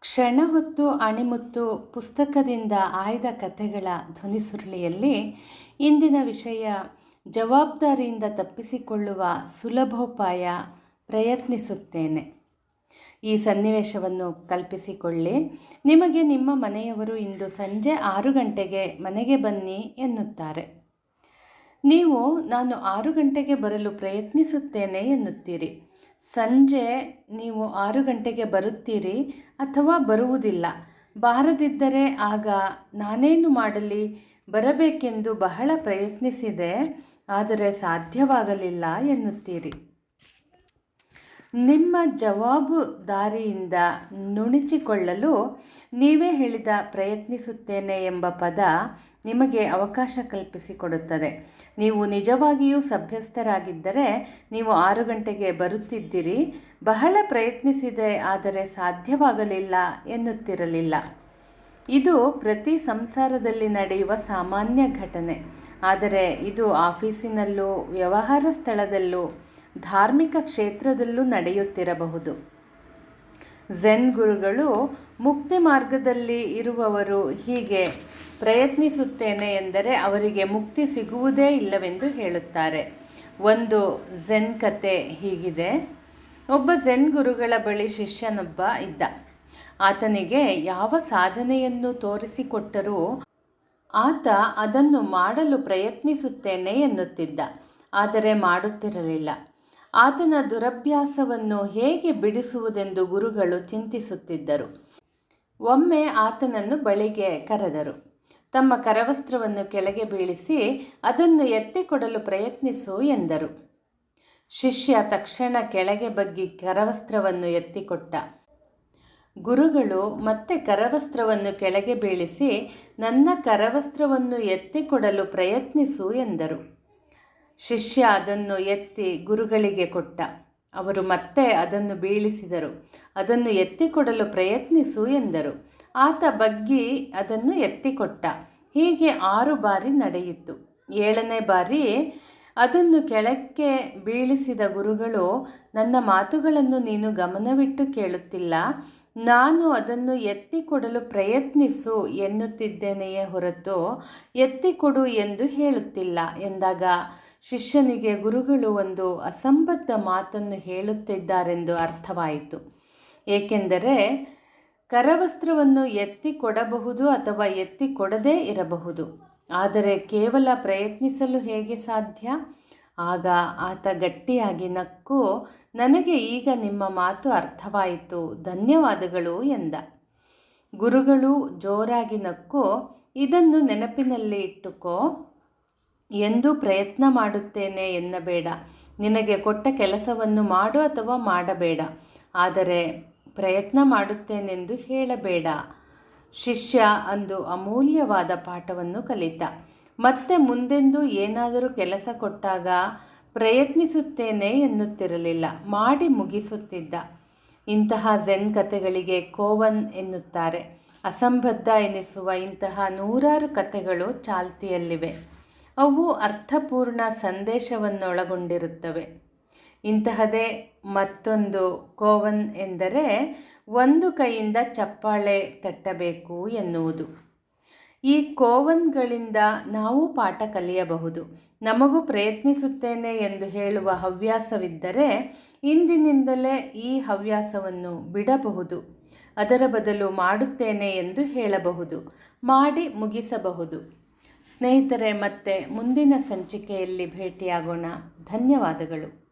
ಕ್ಷಣ ಹೊತ್ತು ಅಣಿಮುತ್ತು ಪುಸ್ತಕದಿಂದ ಆಯ್ದ ಕಥೆಗಳ ಧ್ವನಿಸುರುಳಿಯಲ್ಲಿ ಇಂದಿನ ವಿಷಯ ಜವಾಬ್ದಾರಿಯಿಂದ ತಪ್ಪಿಸಿಕೊಳ್ಳುವ ಸುಲಭೋಪಾಯ ಪ್ರಯತ್ನಿಸುತ್ತೇನೆ. ಈ ಸನ್ನಿವೇಶವನ್ನು ಕಲ್ಪಿಸಿಕೊಳ್ಳಿ. ನಿಮಗೆ ನಿಮ್ಮ ಮನೆಯವರು ಇಂದು ಸಂಜೆ ಆರು ಗಂಟೆಗೆ ಮನೆಗೆ ಬನ್ನಿ ಎನ್ನುತ್ತಾರೆ. ನೀವು ನಾನು ಆರು ಗಂಟೆಗೆ ಬರಲು ಪ್ರಯತ್ನಿಸುತ್ತೇನೆ ಎನ್ನುತ್ತೀರಿ. ಸಂಜೆ ನೀವು ಆರು ಗಂಟೆಗೆ ಬರುತ್ತೀರಿ ಅಥವಾ ಬರುವುದಿಲ್ಲ. ಬಾರದಿದ್ದರೆ ಆಗ ನಾನೇನು ಮಾಡಲಿ? ಬರಬೇಕೆಂದು ಬಹಳ ಪ್ರಯತ್ನಿಸಿದೆ, ಆದರೆ ಸಾಧ್ಯವಾಗಲಿಲ್ಲ ಎನ್ನುತ್ತೀರಿ. ನಿಮ್ಮ ಜವಾಬುದಾರಿಯಿಂದ ನುಣುಚಿಕೊಳ್ಳಲು ನೀವೇ ಹೇಳಿದ ಪ್ರಯತ್ನಿಸುತ್ತೇನೆ ಎಂಬ ಪದ ನಿಮಗೆ ಅವಕಾಶ ಕಲ್ಪಿಸಿಕೊಡುತ್ತದೆ. ನೀವು ನಿಜವಾಗಿಯೂ ಸಭ್ಯಸ್ಥರಾಗಿದ್ದರೆ ನೀವು ಆರು ಗಂಟೆಗೆ ಬರುತ್ತಿದ್ದಿರಿ. ಬಹಳ ಪ್ರಯತ್ನಿಸಿದೆ, ಆದರೆ ಸಾಧ್ಯವಾಗಲಿಲ್ಲ ಎನ್ನುತ್ತಿರಲಿಲ್ಲ. ಇದು ಪ್ರತಿ ಸಂಸಾರದಲ್ಲಿ ನಡೆಯುವ ಸಾಮಾನ್ಯ ಘಟನೆ. ಆದರೆ ಇದು ಆಫೀಸಿನಲ್ಲೂ, ವ್ಯವಹಾರ ಸ್ಥಳದಲ್ಲೂ, ಧಾರ್ಮಿಕ ಕ್ಷೇತ್ರದಲ್ಲೂ ನಡೆಯುತ್ತಿರಬಹುದು. ಝೆನ್ ಗುರುಗಳು ಮುಕ್ತಿ ಮಾರ್ಗದಲ್ಲಿ ಇರುವವರು ಹೀಗೆ ಪ್ರಯತ್ನಿಸುತ್ತೇನೆ ಎಂದರೆ ಅವರಿಗೆ ಮುಕ್ತಿ ಸಿಗುವುದೇ ಇಲ್ಲವೆಂದು ಹೇಳುತ್ತಾರೆ. ಒಂದು ಝೆನ್ ಕತೆ ಹೀಗಿದೆ. ಒಬ್ಬ ಝೆನ್ ಗುರುಗಳ ಬಳಿ ಶಿಷ್ಯನೊಬ್ಬ ಇದ್ದ. ಆತನಿಗೆ ಯಾವ ಸಾಧನೆಯನ್ನು ತೋರಿಸಿಕೊಟ್ಟರೂ ಆತ ಅದನ್ನು ಮಾಡಲು ಪ್ರಯತ್ನಿಸುತ್ತೇನೆ ಎನ್ನುತ್ತಿದ್ದ. ಆದರೆ ಮಾಡುತ್ತಿರಲಿಲ್ಲ. ಆತನ ದುರಭ್ಯಾಸವನ್ನು ಹೇಗೆ ಬಿಡಿಸುವುದೆಂದು ಗುರುಗಳು ಚಿಂತಿಸುತ್ತಿದ್ದರು. ಒಮ್ಮೆ ಆತನನ್ನು ಬಳಿಗೆ ಕರೆದರು. ತಮ್ಮ ಕರವಸ್ತ್ರವನ್ನು ಕೆಳಗೆ ಬೀಳಿಸಿ, ಅದನ್ನು ಎತ್ತಿಕೊಡಲು ಪ್ರಯತ್ನಿಸು ಎಂದರು. ಶಿಷ್ಯ ತಕ್ಷಣ ಕೆಳಗೆ ಬಗ್ಗಿ ಕರವಸ್ತ್ರವನ್ನು ಎತ್ತಿಕೊಟ್ಟ. ಗುರುಗಳು ಮತ್ತೆ ಕರವಸ್ತ್ರವನ್ನು ಕೆಳಗೆ ಬೀಳಿಸಿ, ನನ್ನ ಕರವಸ್ತ್ರವನ್ನು ಎತ್ತಿಕೊಡಲು ಪ್ರಯತ್ನಿಸು ಎಂದರು. ಶಿಷ್ಯ ಅದನ್ನು ಎತ್ತಿ ಗುರುಗಳಿಗೆ ಕೊಟ್ಟ. ಅವರು ಮತ್ತೆ ಅದನ್ನು ಬೀಳಿಸಿದರು. ಅದನ್ನು ಎತ್ತಿಕೊಡಲು ಪ್ರಯತ್ನಿಸು ಎಂದರು. ಆತ ಬಗ್ಗಿ ಅದನ್ನು ಎತ್ತಿಕೊಟ್ಟ. ಹೀಗೆ ಆರು ಬಾರಿ ನಡೆಯಿತು. ಏಳನೇ ಬಾರಿ ಅದನ್ನು ಕೆಳಕ್ಕೆ ಬೀಳಿಸಿದ ಗುರುಗಳು, ನನ್ನ ಮಾತುಗಳನ್ನು ನೀನು ಗಮನವಿಟ್ಟು ಕೇಳುತ್ತಿಲ್ಲ. ನಾನು ಅದನ್ನು ಎತ್ತಿಕೊಡಲು ಪ್ರಯತ್ನಿಸು ಎನ್ನುತ್ತಿದ್ದೇನೆಯೇ ಹೊರತು ಎತ್ತಿಕೊಡು ಎಂದು ಹೇಳುತ್ತಿಲ್ಲ. ಎಂದಾಗ ಶಿಷ್ಯನಿಗೆ ಗುರುಗಳು ಒಂದು ಅಸಂಬದ್ಧ ಮಾತನ್ನು ಹೇಳುತ್ತಿದ್ದಾರೆಂದು ಅರ್ಥವಾಯಿತು. ಏಕೆಂದರೆ ಕರವಸ್ತ್ರವನ್ನು ಎತ್ತಿ ಕೊಡಬಹುದು ಅಥವಾ ಎತ್ತಿ ಕೊಡದೇ ಇರಬಹುದು. ಆದರೆ ಕೇವಲ ಪ್ರಯತ್ನಿಸಲು ಹೇಗೆ ಸಾಧ್ಯ? ಆಗ ಆತ ಗಟ್ಟಿಯಾಗಿ ನಕ್ಕು, ನನಗೆ ಈಗ ನಿಮ್ಮ ಮಾತು ಅರ್ಥವಾಯಿತು, ಧನ್ಯವಾದಗಳು ಎಂದ. ಗುರುಗಳು ಜೋರಾಗಿ ನಕ್ಕು, ಇದನ್ನು ನೆನಪಿನಲ್ಲಿ ಇಟ್ಟುಕೋ. ಎಂದು ಪ್ರಯತ್ನ ಮಾಡುತ್ತೇನೆ ಎನ್ನಬೇಡ. ನಿನಗೆ ಕೊಟ್ಟ ಕೆಲಸವನ್ನು ಮಾಡು ಅಥವಾ ಮಾಡಬೇಡ. ಆದರೆ ಪ್ರಯತ್ನ ಮಾಡುತ್ತೇನೆಂದು ಹೇಳಬೇಡ. ಶಿಷ್ಯ ಅಂದು ಅಮೂಲ್ಯವಾದ ಪಾಠವನ್ನು ಕಲಿತ. ಮತ್ತೆ ಮುಂದೆಂದು ಏನಾದರೂ ಕೆಲಸ ಕೊಟ್ಟಾಗ ಪ್ರಯತ್ನಿಸುತ್ತೇನೆ ಎನ್ನುತ್ತಿರಲಿಲ್ಲ. ಮಾಡಿ ಮುಗಿಸುತ್ತಿದ್ದ. ಇಂತಹ ಝೆನ್ ಕಥೆಗಳಿಗೆ ಕೋವನ್ ಎನ್ನುತ್ತಾರೆ. ಅಸಂಬದ್ಧ ಎನಿಸುವ ಇಂತಹ ನೂರಾರು ಕಥೆಗಳು ಚಾಲ್ತಿಯಲ್ಲಿವೆ. ಅವು ಅರ್ಥಪೂರ್ಣ ಸಂದೇಶವನ್ನೊಳಗೊಂಡಿರುತ್ತವೆ. ಇಂತಹದೇ ಮತ್ತೊಂದು ಕೋವನ್ ಎಂದರೆ, ಒಂದು ಕೈಯಿಂದ ಚಪ್ಪಾಳೆ ತಟ್ಟಬೇಕು ಎನ್ನುವುದು. ಈ ಕೋವನ್ಗಳಿಂದ ನಾವು ಪಾಠ ಕಲಿಯಬಹುದು. ನಮಗೂ ಪ್ರಯತ್ನಿಸುತ್ತೇನೆ ಎಂದು ಹೇಳುವ ಹವ್ಯಾಸವಿದ್ದರೆ ಇಂದಿನಿಂದಲೇ ಈ ಹವ್ಯಾಸವನ್ನು ಬಿಡಬಹುದು. ಅದರ ಬದಲು ಮಾಡುತ್ತೇನೆ ಎಂದು ಹೇಳಬಹುದು. ಮಾಡಿ ಮುಗಿಸಬಹುದು. ಸ್ನೇಹಿತರೆ, ಮತ್ತೆ ಮುಂದಿನ ಸಂಚಿಕೆಯಲ್ಲಿ ಭೇಟಿಯಾಗೋಣ. ಧನ್ಯವಾದಗಳು.